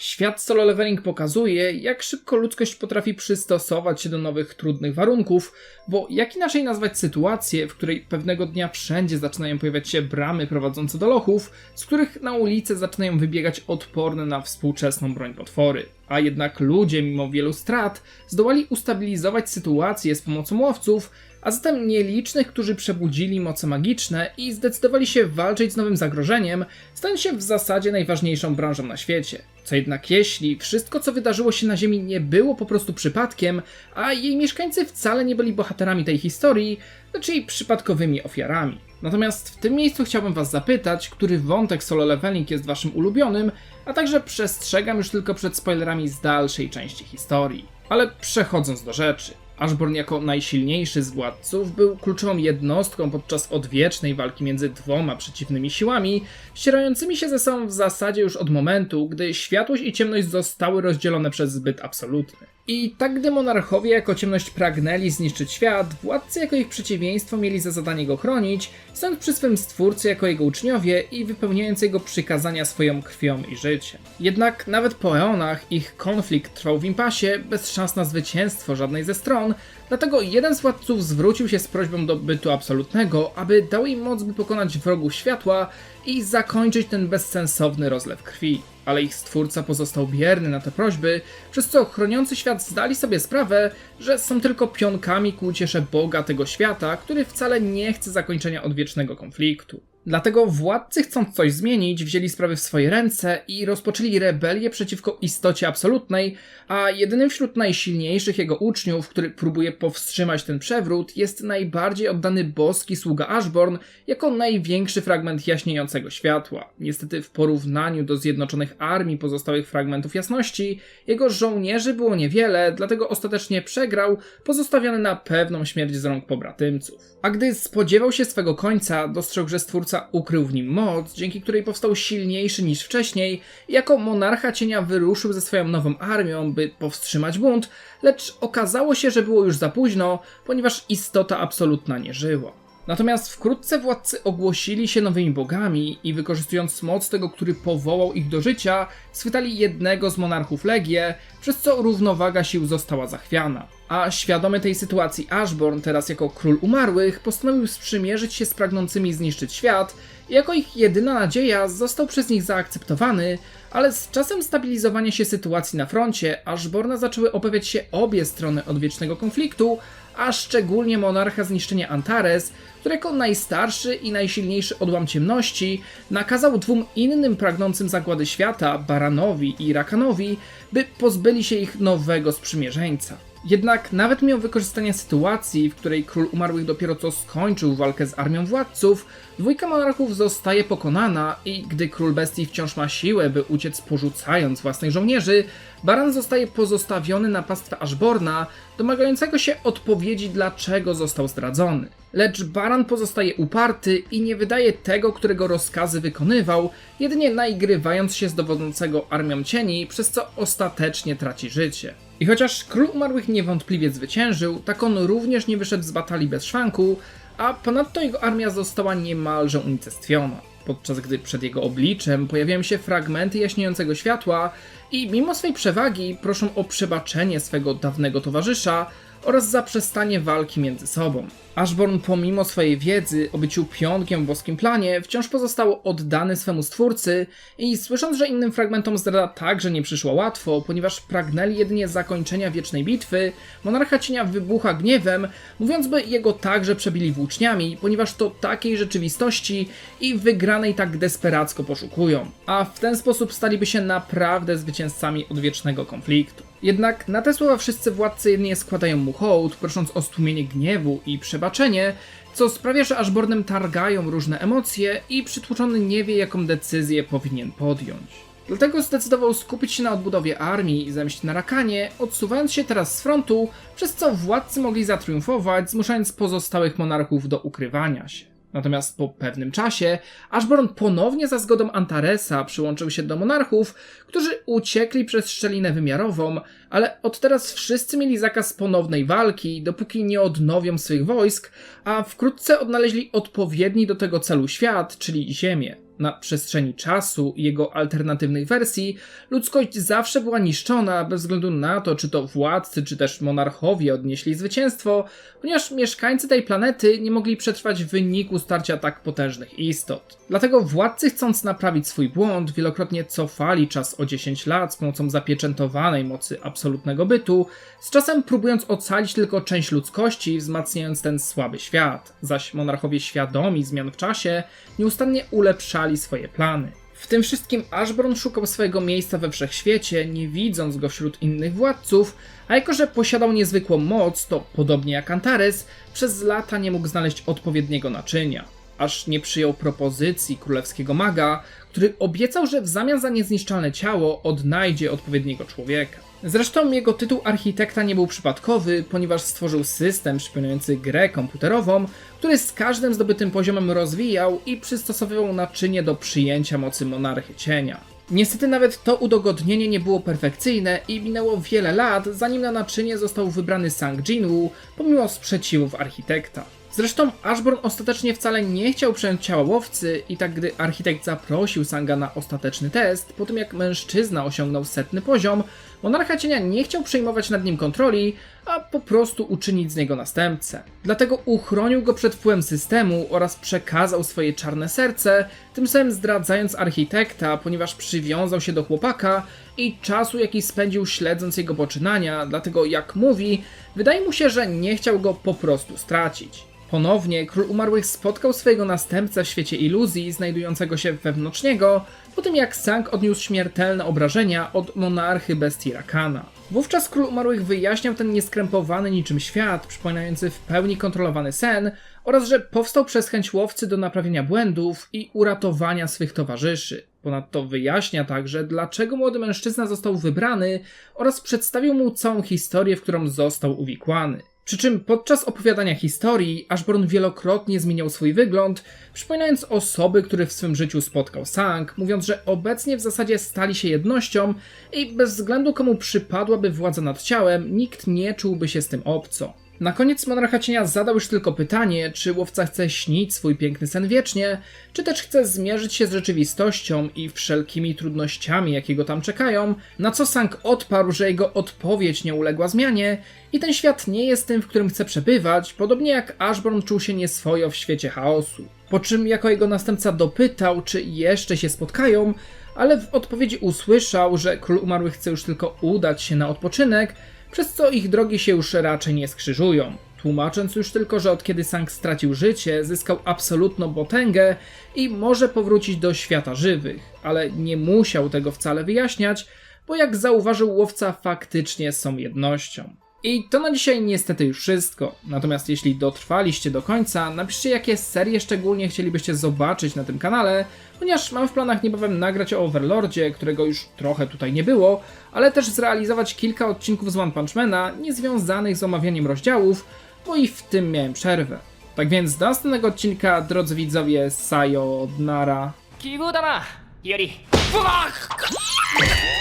Świat solo leveling pokazuje, jak szybko ludzkość potrafi przystosować się do nowych, trudnych warunków, bo jak inaczej nazwać sytuację, w której pewnego dnia wszędzie zaczynają pojawiać się bramy prowadzące do lochów, z których na ulicy zaczynają wybiegać odporne na współczesną broń potwory. A jednak ludzie, mimo wielu strat, zdołali ustabilizować sytuację z pomocą łowców, a zatem nielicznych, którzy przebudzili moce magiczne i zdecydowali się walczyć z nowym zagrożeniem, stają się w zasadzie najważniejszą branżą na świecie. Co jednak jeśli wszystko co wydarzyło się na Ziemi nie było po prostu przypadkiem, a jej mieszkańcy wcale nie byli bohaterami tej historii, lecz jej przypadkowymi ofiarami. Natomiast w tym miejscu chciałbym was zapytać, który wątek solo leveling jest waszym ulubionym, a także przestrzegam już tylko przed spoilerami z dalszej części historii. Ale przechodząc do rzeczy. Ashborn jako najsilniejszy z władców był kluczową jednostką podczas odwiecznej walki między dwoma przeciwnymi siłami, ścierającymi się ze sobą w zasadzie już od momentu, gdy światłość i ciemność zostały rozdzielone przez zbyt absolutny. I tak gdy monarchowie jako ciemność pragnęli zniszczyć świat, władcy jako ich przeciwieństwo mieli za zadanie go chronić, stąd przy swym stwórcy jako jego uczniowie i wypełniając jego przykazania swoją krwią i życiem. Jednak nawet po eonach ich konflikt trwał w impasie, bez szans na zwycięstwo żadnej ze stron, dlatego jeden z władców zwrócił się z prośbą do bytu absolutnego, aby dał im moc by pokonać wrogów światła i zakończyć ten bezsensowny rozlew krwi ale ich stwórca pozostał bierny na te prośby, przez co chroniący świat zdali sobie sprawę, że są tylko pionkami ku uciesze Boga tego świata, który wcale nie chce zakończenia odwiecznego konfliktu. Dlatego władcy, chcąc coś zmienić, wzięli sprawy w swoje ręce i rozpoczęli rebelię przeciwko istocie absolutnej, a jedynym wśród najsilniejszych jego uczniów, który próbuje powstrzymać ten przewrót, jest najbardziej oddany boski sługa Ashborn jako największy fragment jaśniejącego światła. Niestety w porównaniu do zjednoczonych armii pozostałych fragmentów jasności, jego żołnierzy było niewiele, dlatego ostatecznie przegrał, pozostawiony na pewną śmierć z rąk pobratymców. A gdy spodziewał się swego końca, dostrzegł, że stwórca ukrył w nim moc, dzięki której powstał silniejszy niż wcześniej jako monarcha cienia wyruszył ze swoją nową armią, by powstrzymać bunt, lecz okazało się, że było już za późno, ponieważ istota absolutna nie żyła. Natomiast wkrótce władcy ogłosili się nowymi bogami i wykorzystując moc tego, który powołał ich do życia, schwytali jednego z monarchów Legię, przez co równowaga sił została zachwiana. A świadomy tej sytuacji Ashborn, teraz jako król umarłych, postanowił sprzymierzyć się z pragnącymi zniszczyć świat i jako ich jedyna nadzieja został przez nich zaakceptowany, ale z czasem stabilizowania się sytuacji na froncie, Ashborna zaczęły obawiać się obie strony odwiecznego konfliktu, a szczególnie monarcha zniszczenia Antares, który jako najstarszy i najsilniejszy odłam ciemności nakazał dwóm innym pragnącym zagłady świata, Baranowi i Rakanowi, by pozbyli się ich nowego sprzymierzeńca. Jednak nawet mimo wykorzystania sytuacji, w której król umarłych dopiero co skończył walkę z armią władców, dwójka monarchów zostaje pokonana i gdy król bestii wciąż ma siłę, by uciec porzucając własnych żołnierzy, Baran zostaje pozostawiony na pastwę Ashborna, domagającego się odpowiedzi dlaczego został zdradzony. Lecz Baran pozostaje uparty i nie wydaje tego, którego rozkazy wykonywał, jedynie naigrywając się z dowodzącego armią cieni, przez co ostatecznie traci życie. I chociaż król umarłych niewątpliwie zwyciężył, tak on również nie wyszedł z batalii bez szwanku, a ponadto jego armia została niemalże unicestwiona. Podczas gdy przed jego obliczem pojawiają się fragmenty jaśniejącego światła i mimo swej przewagi proszą o przebaczenie swego dawnego towarzysza oraz zaprzestanie walki między sobą. Ashborn pomimo swojej wiedzy o byciu pionkiem w boskim planie wciąż pozostał oddany swemu stwórcy i słysząc, że innym fragmentom zdrada także nie przyszło łatwo, ponieważ pragnęli jedynie zakończenia wiecznej bitwy, monarcha cienia wybucha gniewem, mówiąc by jego także przebili włóczniami, ponieważ to takiej rzeczywistości i wygranej tak desperacko poszukują, a w ten sposób staliby się naprawdę zwycięzcami odwiecznego konfliktu. Jednak na te słowa wszyscy władcy jedynie składają mu hołd, prosząc o stłumienie gniewu i przebaczenie, co sprawia, że Ashbornem targają różne emocje i przytłoczony nie wie, jaką decyzję powinien podjąć. Dlatego zdecydował skupić się na odbudowie armii zemść na Rakanie, odsuwając się teraz z frontu, przez co władcy mogli zatriumfować, zmuszając pozostałych monarchów do ukrywania się. Natomiast po pewnym czasie Ashborn ponownie za zgodą Antaresa przyłączył się do monarchów, którzy uciekli przez szczelinę wymiarową, ale od teraz wszyscy mieli zakaz ponownej walki, dopóki nie odnowią swych wojsk, a wkrótce odnaleźli odpowiedni do tego celu świat, czyli Ziemię. Na przestrzeni czasu i jego alternatywnych wersji ludzkość zawsze była niszczona bez względu na to, czy to władcy, czy też monarchowie odnieśli zwycięstwo, ponieważ mieszkańcy tej planety nie mogli przetrwać w wyniku starcia tak potężnych istot. Dlatego władcy chcąc naprawić swój błąd, wielokrotnie cofali czas o 10 lat z pomocą zapieczętowanej mocy absolutnego bytu, z czasem próbując ocalić tylko część ludzkości, wzmacniając ten słaby świat, zaś monarchowie świadomi zmian w czasie nieustannie ulepszali swoje plany. W tym wszystkim Ashborn szukał swojego miejsca we wszechświecie, nie widząc go wśród innych władców, a jako że posiadał niezwykłą moc, to podobnie jak Antares, przez lata nie mógł znaleźć odpowiedniego naczynia. Aż nie przyjął propozycji królewskiego maga, który obiecał, że w zamian za niezniszczalne ciało odnajdzie odpowiedniego człowieka. Zresztą jego tytuł architekta nie był przypadkowy, ponieważ stworzył system przypominający grę komputerową, który z każdym zdobytym poziomem rozwijał i przystosowywał naczynie do przyjęcia mocy monarchy cienia. Niestety nawet to udogodnienie nie było perfekcyjne i minęło wiele lat, zanim na naczynie został wybrany Sang Jinwoo, pomimo sprzeciwów architekta. Zresztą Ashborn ostatecznie wcale nie chciał przejąć ciała łowcy i tak gdy architekt zaprosił Sanga na ostateczny test, po tym jak mężczyzna osiągnął setny poziom, monarcha cienia nie chciał przejmować nad nim kontroli, a po prostu uczynić z niego następcę. Dlatego uchronił go przed wpływem systemu oraz przekazał swoje czarne serce, tym samym zdradzając architekta, ponieważ przywiązał się do chłopaka i czasu jaki spędził śledząc jego poczynania, dlatego jak mówi, wydaje mu się, że nie chciał go po prostu stracić. Ponownie król umarłych spotkał swojego następcę w świecie iluzji, znajdującego się wewnątrz niego, po tym jak Sang odniósł śmiertelne obrażenia od monarchy bestii Rakana. Wówczas król umarłych wyjaśniał ten nieskrępowany niczym świat, przypominający w pełni kontrolowany sen, oraz że powstał przez chęć łowcy do naprawienia błędów i uratowania swych towarzyszy. Ponadto wyjaśnia także, dlaczego młody mężczyzna został wybrany oraz przedstawił mu całą historię, w którą został uwikłany. Przy czym podczas opowiadania historii Ashborn wielokrotnie zmieniał swój wygląd, przypominając osoby, które w swym życiu spotkał Sang, mówiąc, że obecnie w zasadzie stali się jednością i bez względu komu przypadłaby władza nad ciałem, nikt nie czułby się z tym obco. Na koniec monarcha cienia zadał już tylko pytanie, czy łowca chce śnić swój piękny sen wiecznie, czy też chce zmierzyć się z rzeczywistością i wszelkimi trudnościami, jakie go tam czekają, na co Sang odparł, że jego odpowiedź nie uległa zmianie i ten świat nie jest tym, w którym chce przebywać, podobnie jak Ashborn czuł się nieswojo w świecie chaosu. Po czym jako jego następca dopytał, czy jeszcze się spotkają, ale w odpowiedzi usłyszał, że król umarłych chce już tylko udać się na odpoczynek, przez co ich drogi się już raczej nie skrzyżują. Tłumacząc już tylko, że od kiedy Sang stracił życie, zyskał absolutną potęgę i może powrócić do świata żywych, ale nie musiał tego wcale wyjaśniać, bo jak zauważył łowca, faktycznie są jednością. I to na dzisiaj niestety już wszystko. Natomiast jeśli dotrwaliście do końca, napiszcie jakie serie szczególnie chcielibyście zobaczyć na tym kanale, ponieważ mam w planach niebawem nagrać o Overlordzie, którego już trochę tutaj nie było, ale też zrealizować kilka odcinków z One Punch Mana niezwiązanych z omawianiem rozdziałów, bo i w tym miałem przerwę. Tak więc do następnego odcinka, drodzy widzowie, sayonara. 奇遇だな日和うわっ